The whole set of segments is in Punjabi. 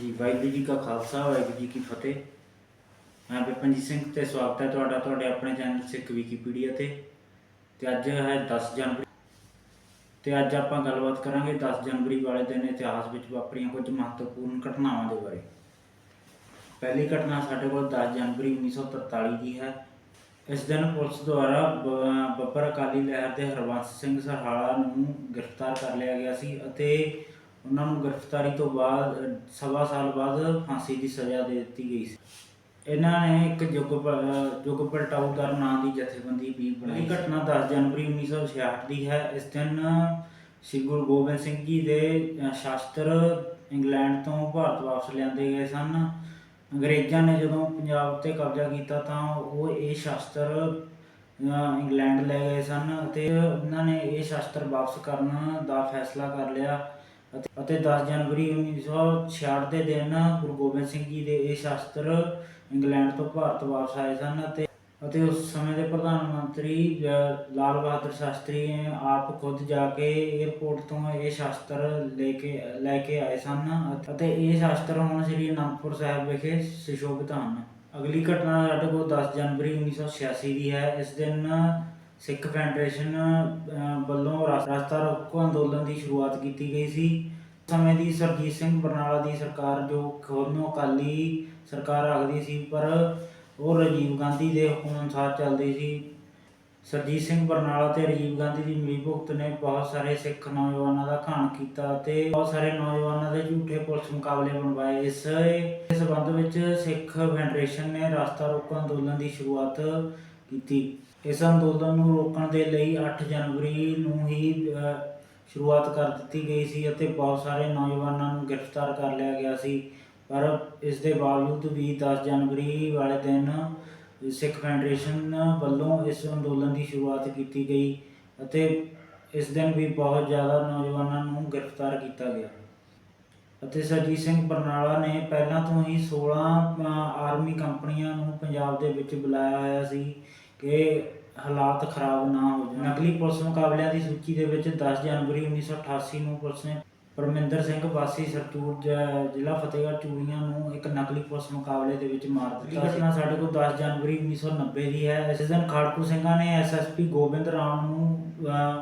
ਜੀ ਵਾਹਿਗੁਰੂ ਜੀ ਕਾ ਖਾਲਸਾ, ਵਾਹਿਗੁਰੂ ਜੀ ਕੀ ਫਤਿਹ। ਮੈਂ ਬਿਪਨਜੀਤ ਸਿੰਘ ਤੇ ਸਵਾਗਤ ਹੈ ਤੁਹਾਡਾ, ਤੁਹਾਡੇ ਆਪਣੇ ਚੈਨਲ ਸਿੱਖ ਵਿਕੀਪੀਡੀਆ ਤੇ। ਤੇ ਅੱਜ ਹੈ 10 ਜਨਵਰੀ। ਤੇ ਅੱਜ ਆਪਾਂ ਗੱਲਬਾਤ ਕਰਾਂਗੇ 10 ਜਨਵਰੀ ਵਾਲੇ ਦਿਨ ਇਤਿਹਾਸ ਵਿੱਚ ਵਾਪਰੀਆਂ ਕੁਝ ਮਹੱਤਵਪੂਰਨ ਘਟਨਾਵਾਂ ਦੇ ਬਾਰੇ। ਪਹਿਲੀ ਘਟਨਾ ਸਾਡੇ ਕੋਲ 10 ਜਨਵਰੀ 1943 ਦੀ ਹੈ। ਇਸ ਦਿਨ ਪੁਲਿਸ ਦੁਆਰਾ ਬ- ਬੱਬਰ ਅਕਾਲੀ ਲਹਿਰ ਦੇ ਹਰਬੰਸ ਸਿੰਘ ਸਰਹਾਲਾ ਨੂੰ ਗ੍ਰਿਫਤਾਰ ਕਰ ਲਿਆ ਗਿਆ ਸੀ ਅਤੇ ਉਹਨਾਂ ਨੂੰ ਗ੍ਰਿਫਤਾਰੀ ਤੋਂ ਬਾਅਦ ਸਵਾ ਸਾਲ ਬਾਅਦ ਫਾਂਸੀ ਦੀ ਸਜ਼ਾ ਦੇ ਦਿੱਤੀ ਗਈ ਸੀ। ਇਹਨਾਂ ਨੇ ਇੱਕ ਯੁੱਗ ਪ- ਯੁੱਗ ਪਲਟਾਊ ਦਰ ਨਾਂ ਦੀ ਜਥੇਬੰਦੀ ਵੀ ਬਣਾਈ ਘਟਨਾ 10 ਜਨਵਰੀ 1966 ਦੀ ਹੈ। ਇਸ ਦਿਨ ਸ੍ਰੀ ਗੁਰੂ ਗੋਬਿੰਦ ਸਿੰਘ ਜੀ ਦੇ ਅ, ਸ਼ਾਸਤਰ ਇੰਗਲੈਂਡ ਤੋਂ ਭਾਰਤ ਵਾਪਸ ਲਿਆਂਦੇ ਗਏ ਸਨ। ਅੰਗਰੇਜ਼ਾਂ ਨੇ ਜਦੋਂ ਪੰਜਾਬ ਤੇ ਕਬਜ਼ਾ ਕੀਤਾ ਤਾਂ ਉਹ ਇਹ ਸ਼ਾਸਤਰ ਅ, ਇੰਗਲੈਂਡ ਲੈ ਗਏ ਸਨ ਅਤੇ ਉਹਨਾਂ ਨੇ ਇਹ ਸ਼ਾਸਤਰ ਵਾਪਸ ਕਰਨ ਦਾ ਫੈਸਲਾ ਕਰ ਲਿਆ। ਅਤੇ- ਅਤੇ 10 ਜਨਵਰੀ 1966 ਦੇ ਦਿਨ ਗੁਰੂ ਗੋਬਿੰਦ ਸਿੰਘ ਜੀ ਦੇ ਇਹ ਸ਼ਾਸਤਰ ਇੰਗਲੈਂਡ ਤੋਂ ਭਾਰਤ ਵਾਪਸ ਆਏ ਸਨ ਅਤੇ ਅਤੇ ਉਸ ਸਮੇਂ ਦੇ ਪ੍ਰਧਾਨ ਮੰਤਰੀ ਅ, ਲਾਲ ਬਹਾਦਰ ਸ਼ਾਸਤਰੀ ਨੇ ਆਪ ਖੁਦ ਜਾ ਕੇ 에ਅਰਪੋਰਟ ਤੋਂ ਇਹ ਸ਼ਾਸਤਰ ਲੈ ਕੇ ਲੈ ਕੇ ਆਏ ਸਨ ਅਤੇ- ਇਹ ਸ਼ਾਸਤਰ ਹੁਣ ਸ੍ਰੀ ਅਨੰਦਪੁਰ ਸਾਹਿਬ ਵਿਖੇ ਸੁਸ਼ੋਭਿਤ ਹਨ। ਅਗਲੀ ਘਟਨਾ ਸਾਡੇ ਕੋਲ 10 ਜਨਵਰੀ 1986 ਦੀ ਹੈ। ਇਸ ਦਿਨ ਸਿੱਖ ਫੈਡਰੇਸ਼ਨ ਵੱਲੋਂ ਰਾ- ਰਸਤਾ ਰੋਕੋ ਅੰਦੋਲਨ ਦੀ ਸ਼ੁਰੂਆਤ ਕੀਤੀ ਗਈ ਸੀ। ਸਮੇਂ ਦੀ ਸਰਜੀਤ ਸਿੰਘ ਬਰਨਾਲਾ ਦੀ ਸਰਕਾਰ ਜੋ ਖੁਦ ਨੂੰ ਅਕਾਲੀ ਸਰਕਾਰ ਆਖਦੀ ਸੀ, ਪਰ ਉਹ ਰਾਜੀਵ ਗਾਂਧੀ ਦੇ ਹੁਕਮ ਅਨੁਸਾਰ ਚੱਲਦੀ ਸੀ। ਸਰਜੀਤ ਸਿੰਘ ਬਰਨਾਲਾ ਤੇ ਰਾਜੀਵ ਗਾਂਧੀ ਦੀ ਮਿਲੀ ਭੁਗਤ ਨੇ ਬਹੁਤ ਸਾਰੇ ਸਿੱਖ ਨੌਜਵਾਨਾਂ ਦਾ ਘਾਣ ਕੀਤਾ ਤੇ ਬਹੁਤ ਸਾਰੇ ਨੌਜਵਾਨਾਂ ਦੇ ਝੂਠੇ ਪੁਲਿਸ ਮੁਕਾਬਲੇ ਬਣਵਾਏ। ਇਸ ਇਸ ਸੰਬੰਧ ਵਿੱਚ ਸਿੱਖ ਫੈਡਰੇਸ਼ਨ ਨੇ ਰਸਤਾ ਰੋਕੋ ਅੰਦੋਲਨ ਦੀ ਸ਼ੁਰੂਆਤ ਕੀਤੀ। ਇਸ ਅੰਦੋਲਨ ਨੂੰ ਰੋਕਣ ਦੇ ਲਈ 8 ਜਨਵਰੀ ਨੂੰ ਹੀ ਸ਼ੁਰੂਆਤ ਕਰ ਦਿੱਤੀ ਗਈ ਸੀ ਅਤੇ ਬਹੁਤ ਸਾਰੇ ਨੌਜਵਾਨਾਂ ਨੂੰ ਗ੍ਰਿਫਤਾਰ ਕਰ ਲਿਆ ਗਿਆ ਸੀ। ਪਰ ਇਸ ਦੇ ਬਾਵਜੂਦ ਵੀ 10 ਜਨਵਰੀ ਵਾਲੇ ਦਿਨ ਸਿੱਖ ਫੈਡਰੇਸ਼ਨ ਵੱਲੋਂ ਇਸ ਅੰਦੋਲਨ ਦੀ ਸ਼ੁਰੂਆਤ ਕੀਤੀ ਗਈ ਅਤੇ ਇਸ ਦਿਨ ਵੀ ਬਹੁਤ ਜ਼ਿਆਦਾ ਨੌਜਵਾਨਾਂ ਨੂੰ ਗ੍ਰਿਫਤਾਰ ਕੀਤਾ ਗਿਆ। ਅਤੇ ਸਰਜੀਤ ਸਿੰਘ ਬਰਨਾਲਾ ਨੇ ਪਹਿਲਾਂ ਤੋਂ ਹੀ 16 ਆਰਮੀ ਕੰਪਨੀਆਂ ਨੂੰ ਪੰਜਾਬ ਦੇ ਵਿੱਚ ਬੁਲਾਇਆ ਹੋਇਆ ਸੀ। ਕਿ ਹਾਲਾਤ ਖਰਾਬ ਨਾ ਹੋ ਜਾਣ। ਨਕਲੀ ਪੁਲਿਸ ਮੁਕਾਬਲਿਆਂ ਦੀ ਸੂਚੀ ਦੇ ਵਿੱਚ 10 ਜਨਵਰੀ 1988 ਨੂੰ ਪੁਲਿਸ ਨੇ ਪਰਮਿੰਦਰ ਸਿੰਘ ਵਾਸੀ ਸਰਤੂਰ ਜ਼ਿਲ੍ਹਾ ਫਤਿਹਗੜ੍ਹ ਚੂੜੀਆਂ ਨੂੰ ਇੱਕ ਨਕਲੀ ਪੁਲਿਸ ਮੁਕਾਬਲੇ ਦੇ ਵਿੱਚ ਮਾਰ ਦਿੱਤਾ ਸੀ। ਸਾਡੇ ਕੋਲ 10 ਜਨਵਰੀ 1990 ਦੀ ਹੈ। ਇਸ ਦਿਨ ਖਾੜਕੂ ਸਿੰਘਾਂ ਨੇ ਐਸਐਸਪੀ ਗੋਬਿੰਦ ਰਾਮ ਨੂੰ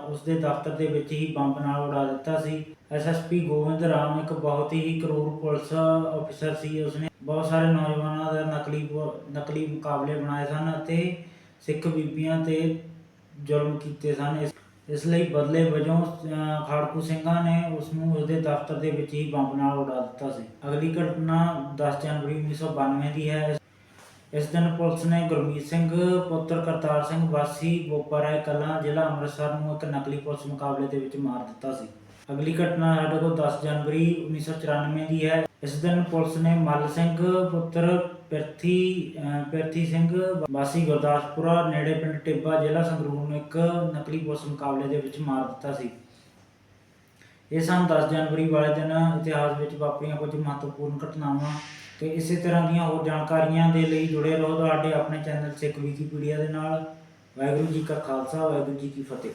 ਉਸ ਦੇ ਦਫ਼ਤਰ ਦੇ ਵਿੱਚ ਹੀ ਬੰਬ ਨਾਲ ਉਡਾ ਦਿੱਤਾ ਸੀ। ਐਸਐਸਪੀ ਗੋਬਿੰਦ ਰਾਮ ਇੱਕ ਬਹੁਤ ਹੀ ਕਰੂਰ ਪੁਲਿਸ ਅਫਸਰ ਸੀ। ਉਸਨੇ ਬਹੁਤ ਸਾਰੇ ਨੌਜਵਾਨਾਂ ਦਾ ਨਕਲੀ ਨਕਲੀ ਮੁਕਾਬਲੇ ਬਣਾਏ ਸਨ ਅਤੇ ਸਿੱਖ ਬੀਬੀਆਂ ਤੇ ਜ਼ੁਲਮ ਕੀਤੇ ਸਨ। ਇਸ ਇਸ ਲਈ ਬਦਲੇ ਵਜੋਂ ਅਹ, ਖਾੜਕੂ ਸਿੰਘਾਂ ਨੇ ਉਸ ਨੂੰ ਉਸਦੇ ਦਫ਼ਤਰ ਦੇ ਵਿੱਚ ਹੀ ਬੰਬ ਨਾਲ ਉਡਾ ਦਿੱਤਾ ਸੀ। ਅਗਲੀ ਘਟਨਾ 10 ਜਨਵਰੀ 1992 ਦੀ ਹੈ। ਇਸ ਦਿਨ ਪੁਲਿਸ ਨੇ ਗੁਰਮੀਤ ਸਿੰਘ ਪੁੱਤਰ ਕਰਤਾਰ ਸਿੰਘ ਵਾਸੀ ਗੋਪਾਰਾਏ ਕਲਾਂ ਜ਼ਿਲ੍ਹਾ ਅੰਮ੍ਰਿਤਸਰ ਨੂੰ ਇੱਕ ਨਕਲੀ ਪੁਲਿਸ ਮੁਕਾਬਲੇ ਦੇ ਵਿੱਚ ਮਾਰ ਦਿੱਤਾ ਸੀ। ਅਗਲੀ ਘਟਨਾ ਸਾਡੇ ਕੋਲ 10 ਜਨਵਰੀ 1994 ਦੀ ਹੈ। ਇਸ ਦਿਨ ਪੁਲਿਸ ਨੇ ਮੱਲ ਸਿੰਘ, ਪੁੱਤਰ ਪਿਰਥੀ, ਅਹ ਪਿਰਥੀ ਸਿੰਘ, ਵਾਸੀ ਗੁਰਦਾਸਪੁਰਾ ਨੇੜੇ ਪਿੰਡ ਟਿੱਬਾ ਜ਼ਿਲ੍ਹਾ ਸੰਗਰੂਰ ਨੂੰ ਇੱਕ ਨਕਲੀ ਪੁਲਿਸ ਮੁਕਾਬਲੇ ਦੇ ਵਿੱਚ ਮਾਰ ਦਿੱਤਾ ਸੀ। ਇਹ ਸਨ 10 ਜਨਵਰੀ ਵਾਲੇ ਦਿਨ, ਇਤਿਹਾਸ ਵਿੱਚ ਵਾਪਰੀਆਂ ਕੁਝ ਮਹੱਤਵਪੂਰਨ ਘਟਨਾਵਾਂ ਤੇ ਇਸੇ ਤਰ੍ਹਾਂ ਦੀਆਂ ਹੋਰ ਜਾਣਕਾਰੀਆਂ ਦੇ ਲਈ ਜੁੜੇ ਰਹੋ ਤੁਹਾਡੇ ਆਪਣੇ ਚੈਨਲ ਸਿੱਖ ਵਿਕੀਪੀਡੀਆ ਦੇ ਨਾਲ। ਵਾਹਿਗੁਰੂ ਜੀ ਕਾ ਖਾਲਸਾ, ਵਾਹਿਗੁਰੂ ਜੀ ਕੀ ਫਤਿਹ।